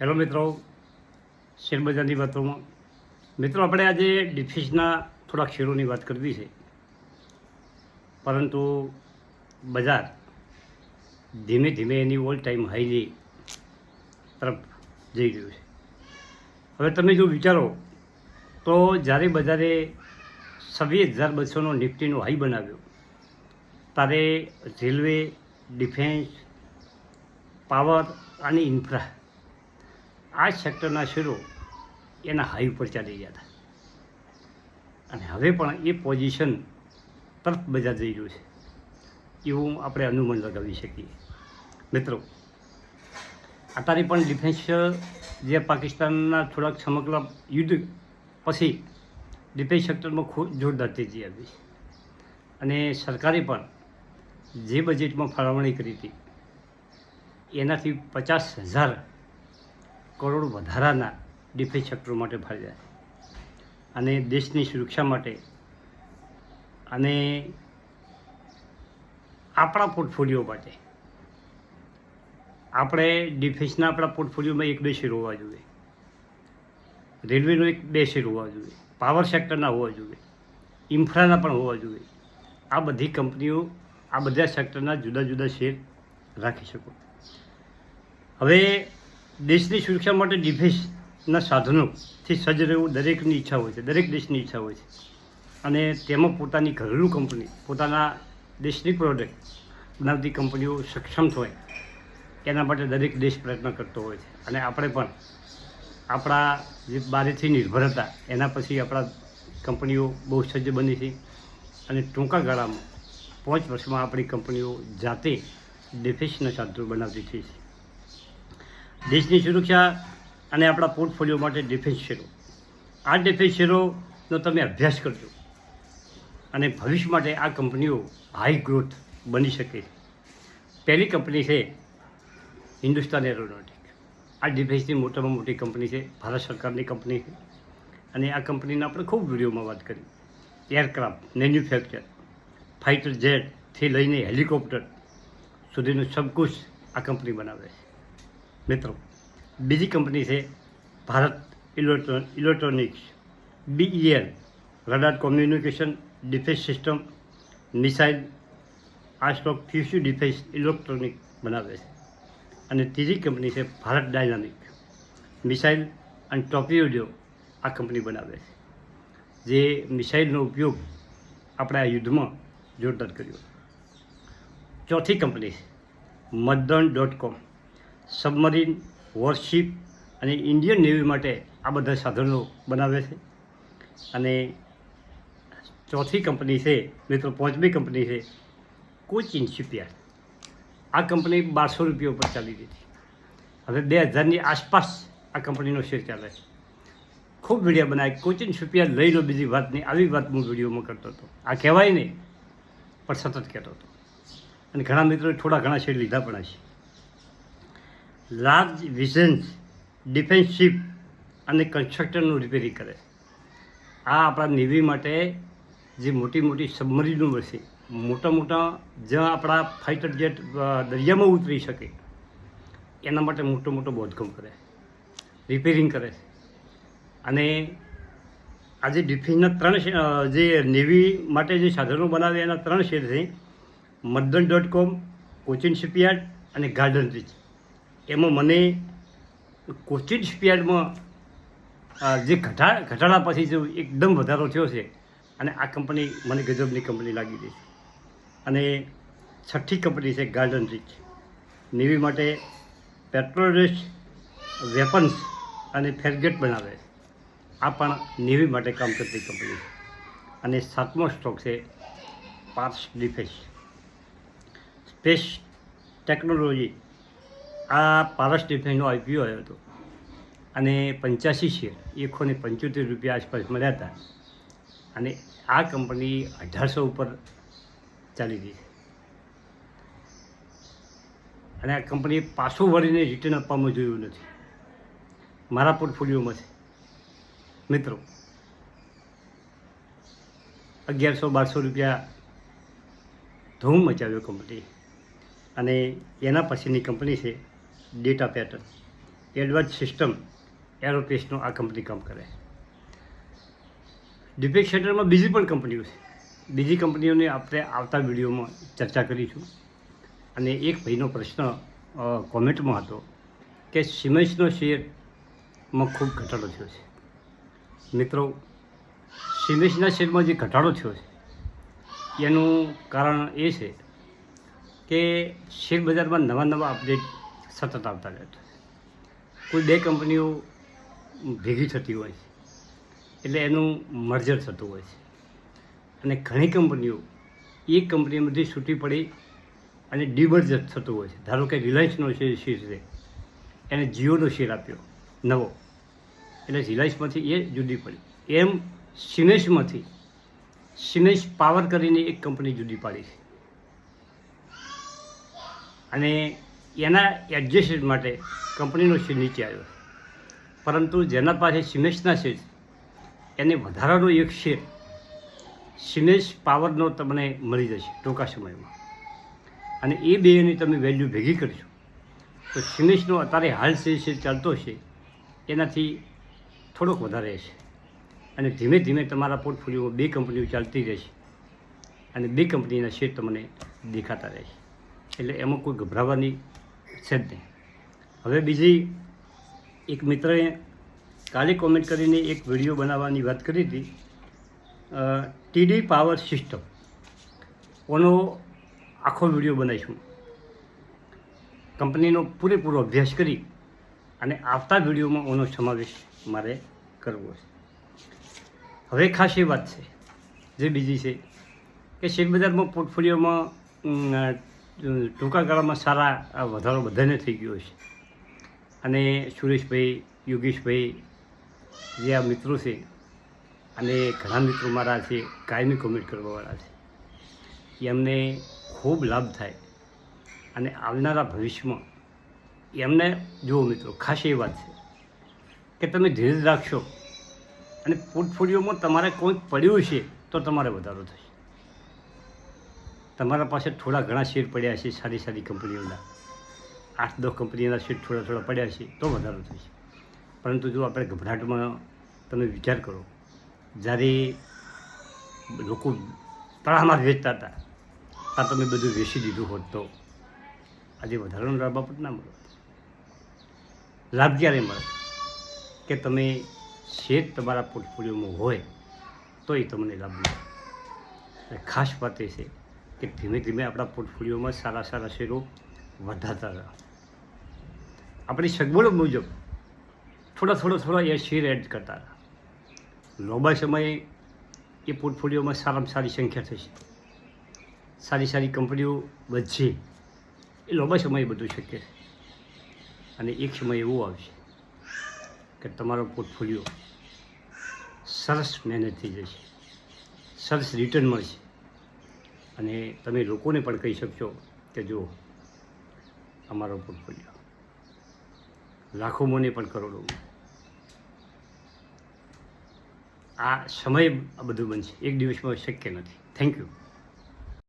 Hello મિત્રો, શેરબજારની વાતોમાં. મિત્રો, આપણે આજે ડિફિસના થોડા શેરોની વાત કરવી છે. પરંતુ બજાર ધીમે ધીમે એની ઓલ ટાઈમ હાઈની તરફ જઈ રહ્યું છે. હવે તમે જો વિચારો, તો જ્યારે બજારે છવ્વીસ હજાર બસોનો નિફ્ટીનો હાઈ બનાવ્યો, ત્યારે રેલવે, ડિફેન્સ, પાવર અને ઇન્ફ્રા આ સેક્ટરના શેરો એના હાઈ ઉપર ચાલી ગયા હતા. અને હવે પણ એ પોઝિશન તરફ બજાર જઈ રહ્યું છે. એવું આપણે અનુમાન લગાવી શકીએ. મિત્રો, અત્યારે પણ ડિફેન્સ જે પાકિસ્તાનના થોડાક સમગ્ર યુદ્ધ પછી ડિફેન્સ સેક્ટરમાં ખૂબ જોરદાર તેજી આવી અને સરકારે પણ જે બજેટમાં ફાળવણી કરી હતી, એનાથી પચાસ હજાર કરોડ વધારાના ડિફેન્સ સેક્ટર માટે ફાળવ્યા અને દેશની સુરક્ષા માટે અને આપણા પોર્ટફોલિયો માટે. આપણે ડિફેન્સના આપણા પોર્ટફોલિયોમાં એક બે શેર હોવા જોઈએ. રેલવેનો એક બે શેર હોવા જોઈએ. પાવર સેક્ટરના હોવા જોઈએ. ઇન્ફ્રાના પણ હોવા જોઈએ. આ બધી કંપનીઓ આ બધા સેક્ટરના જુદા જુદા શેર રાખી શકો. હવે દેશની સુરક્ષા માટે ડિફેન્સના સાધનોથી સજ્જ રહેવું દરેકની ઈચ્છા હોય છે, દરેક દેશની ઈચ્છા હોય છે. અને તેમાં પોતાની ઘરેલું કંપની, પોતાના દેશની પ્રોડક્ટ બનાવતી કંપનીઓ સક્ષમ હોય એના માટે દરેક દેશ પ્રયત્ન કરતો હોય છે. અને આપણે પણ આપણા જે બારેથી નિર્ભર હતા, એના પછી આપણા કંપનીઓ બહુ સજ્જ બની છે. અને ટૂંકા ગાળામાં પાંચ વર્ષમાં આપણી કંપનીઓ જાતે ડિફેન્સના સાધનો બનાવતી થઈ છે. દેશની સુરક્ષા અને આપણા પોર્ટફોલિયો માટે ડિફેન્સ શેરો. આ ડિફેન્સ શેરોનો તમે અભ્યાસ કરજો. અને ભવિષ્ય માટે આ કંપનીઓ હાઈ ગ્રોથ બની શકે. પહેલી કંપની છે હિન્દુસ્તાન એરોનોટિક આ ડિફેન્સની મોટામાં મોટી કંપની છે, ભારત સરકારની કંપની છે. અને આ કંપનીના આપણે ખૂબ વિડીયોમાં વાત કરી. એરક્રાફ્ટ મેન્યુફેક્ચર ફાઇટર જેટથી લઈને હેલિકોપ્ટર સુધીનું સબકુછ આ કંપની બનાવે છે. મિત્રો, બીજી કંપની છે Bharat electron electronics. BEL radar communication, defence system, missile આ સ્ટોક ફ્યુસ્યુ ડિફેન્સ, ઇલેક્ટ્રોનિક બનાવે છે. અને ત્રીજી કંપની છે ભારત ડાયનામિક. મિસાઇલ અને ટોપિયોડિયો આ કંપની બનાવે છે. જે મિસાઇલનો ઉપયોગ આપણે આ યુદ્ધમાં જોરદાર કર્યો. ચોથી કંપની છે મતદાન ડોટ કોમ. સબમરીન, વોરશિપ અને ઇન્ડિયન નેવી માટે આ બધા સાધનો બનાવે છે. અને ચોથી કંપની છે મિત્રો પાંચમી કંપની છે, કોચિન શિપયાર્ડ. આ કંપની બારસો રૂપિયા ઉપર ચાલી રહી હતી હવે બે હજારની આસપાસ આ કંપનીનો શેર ચાલે છે. ખૂબ વીડિયો બનાવી કોચિન શિપયાર્ડ લઈ લો બીજી વાત નહીં આવી વાત હું વિડીયોમાં કરતો હતો. આ કહેવાય નહીં પણ સતત કહેતો હતો. અને ઘણા મિત્રોએ થોડા ઘણા શેર લીધા પણ હશે. લાર્જ વિઝન્સ ડિફેન્સ શિપ અને કન્સ્ટ્રક્ટરનું રિપેરિંગ કરે. આ આપણા નેવી માટે જે મોટી મોટી સબમરીનો છે મોટા મોટા જ્યાં આપણા ફાઇટર જેટ દરિયામાં ઉતરી શકે, એના માટે મોટો મોટો બોધકમ કરે રિપેરિંગ કરે. અને આજે ડિફેન્સના ત્રણ જે નેવી માટે જે સાધનો બનાવે એના ત્રણ શેર છે Madan dot com Cochin shipyard અને ગાર્ડન રીચ એમાં મને કોચિંગ સ્પીડમાં જે ઘટા, ઘટાડા પછી જો એકદમ વધારો થયો છે અને આ કંપની મને ગજબની કંપની લાગી છે. અને છઠ્ઠી કંપની છે ગાર્ડન રીચ નેવી માટે પેટ્રોલિસ્ટ વેપન્સ અને ફેરગેટ બનાવે છે. આ પણ નેવી માટે કામ કરતી કંપની છે. અને સાતમો સ્ટોક છે પાર્સ ડિફેન્સ સ્પેસ ટેકનોલોજી આ પારસ ડિફેન્સનો આઈપીઓ આવ્યો હતો. અને પંચ્યાસી શેર, એકસો ને પંચોતેર રૂપિયા આસપાસ મળ્યા હતા. અને આ કંપની અઢારસો ઉપર ચાલી રહી છે. અને આ કંપની પાછું વળીને રિટર્ન આપવામાં જોયું નથી. મારા પોર્ટફોલિયોમાં છે. મિત્રો, અગિયારસો, બારસો રૂપિયા ધૂમ મચાવ્યો કંપની. અને એના પછીની કંપની છે ડેટા પેટર્ન એડવાન્સ સિસ્ટમ એરોપેસનું આ કંપની કામ કરે. ડિફેન્સ સેક્ટરમાં બીજી પણ કંપનીઓ છે. બીજી કંપનીઓની આપણે આવતા વિડીયોમાં ચર્ચા કરીશું. અને એક ભાઈનો પ્રશ્ન કોમેન્ટમાં હતો કે સિમેન્સનો શેરમાં ખૂબ ઘટાડો થયો છે. મિત્રો સિમેન્સના શેરમાં જે ઘટાડો થયો છે, એનું કારણ એ છે કે શેર બજારમાં નવા નવા અપડેટ સતત આવતા રહેતા કોઈ બે કંપનીઓ ભેગી થતી હોય છે, એટલે એનું મર્જર થતું હોય છે. અને ઘણી કંપનીઓ એ કંપનીમાંથી છૂટી પડી અને ડિમર્જર થતું હોય છે. ધારો કે રિલાયન્સનો શેર છે, એને જીઓનો શેર આપ્યો, નવો. એટલે રિલાયન્સમાંથી એ જુદી પડી. એમ સિનેશમાંથી સિનેશ પાવર કરીને એક કંપની જુદી પાડી છે. અને એના એડજસ્ટ માટે કંપનીનો શેર નીચે આવ્યો. પરંતુ જેના પાસે સિમેન્સના શેર એને વધારાનો એક શેર સિમેન્સ પાવરનો તમને મળી જશે ટૂંકા સમયમાં. અને એ બેની તમે વેલ્યુ ભેગી કરશો તો સિમેન્સનો અત્યારે હાલ શેર શેર ચાલતો છે, એનાથી થોડોક વધારે રહેશે અને ધીમે ધીમે તમારા પોર્ટફોલિયોમાં બે કંપનીઓ ચાલતી રહેશે. અને બે કંપનીના શેર તમને દેખાતા રહેશે. એટલે એમાં કોઈ ગભરાવાની છે જ નહીં. હવે બીજી એક મિત્રએ કાલે કોમેન્ટ કરીને એક વીડિયો બનાવવાની વાત કરી હતી. ટીડી પાવર સિસ્ટમ ઓનો આખો વીડિયો બનાવીશું. કંપનીનો પૂરેપૂરો અભ્યાસ કરી અને આવતા વિડીયોમાં ઓનો સમાવેશ મારે કરવો છે. હવે ખાસ એ વાત છે, જે બીજી છે કે શેર બજારમાં પોર્ટફોલિયોમાં ટૂંકા ગાળામાં સારા વધારો બધાને થઈ ગયો છે. અને સુરેશભાઈ, યોગેશભાઈ જે આ મિત્રો છે, અને ઘણા મિત્રો મારા છે, કાયમી કોમેન્ટ કરવાવાળા છે. એમને ખૂબ લાભ થાય. અને આવનારા ભવિષ્યમાં એમને, જુઓ મિત્રો, ખાસ એ વાત છે કે તમે ધીરજ રાખશો. અને પોર્ટફોલિયોમાં તમારે કોઈક પડ્યું છે, તો તમારે વધારો થશે. તમારા પાસે થોડા ઘણા શેર પડ્યા છે સારી સારી કંપનીઓના. આઠ દસ કંપનીના શેર થોડા થોડા પડ્યા છે, તો વધારો થશે પરંતુ જો આપણે ગભરાટમાં તમે વિચાર કરો, જ્યારે લોકો તળામાં વેચતા હતા, ત્યાં તમે બધું વેચી દીધું હોત તો આજે વધારાનો લાભ આપણને ના મળે. લાભ ક્યારે મળે? કે તમે શેર તમારા પોર્ટફોલિયોમાં હોય, તો એ તમને લાભ મળે. ખાસ વાત એ છે કે ધીમે ધીમે આપણા પોર્ટફોલિયોમાં સારા સારા શેરો વધારતા હતા આપણી સગવડો મુજબ થોડા થોડા થોડા એ શેર એડ કરતા હતા લાંબા સમયે એ પોર્ટફોલિયોમાં સારામાં સારી સંખ્યા થશે સારી સારી કંપનીઓ વધશે. એ લાંબા સમયે બધું શક્ય છે. અને એક સમય એવો આવશે કે તમારો પોર્ટફોલિયો સરસ મહેનત થઈ જશે. સરસ રિટર્ન મળશે. અને તમે લોકોને પણ કહી શકશો કે જો અમારો પોર્ટફોલિયો. લાખો મોને પણ કરોડો આ સમય આ બધું બનશે. એક દિવસમાં શક્ય નથી. Thank you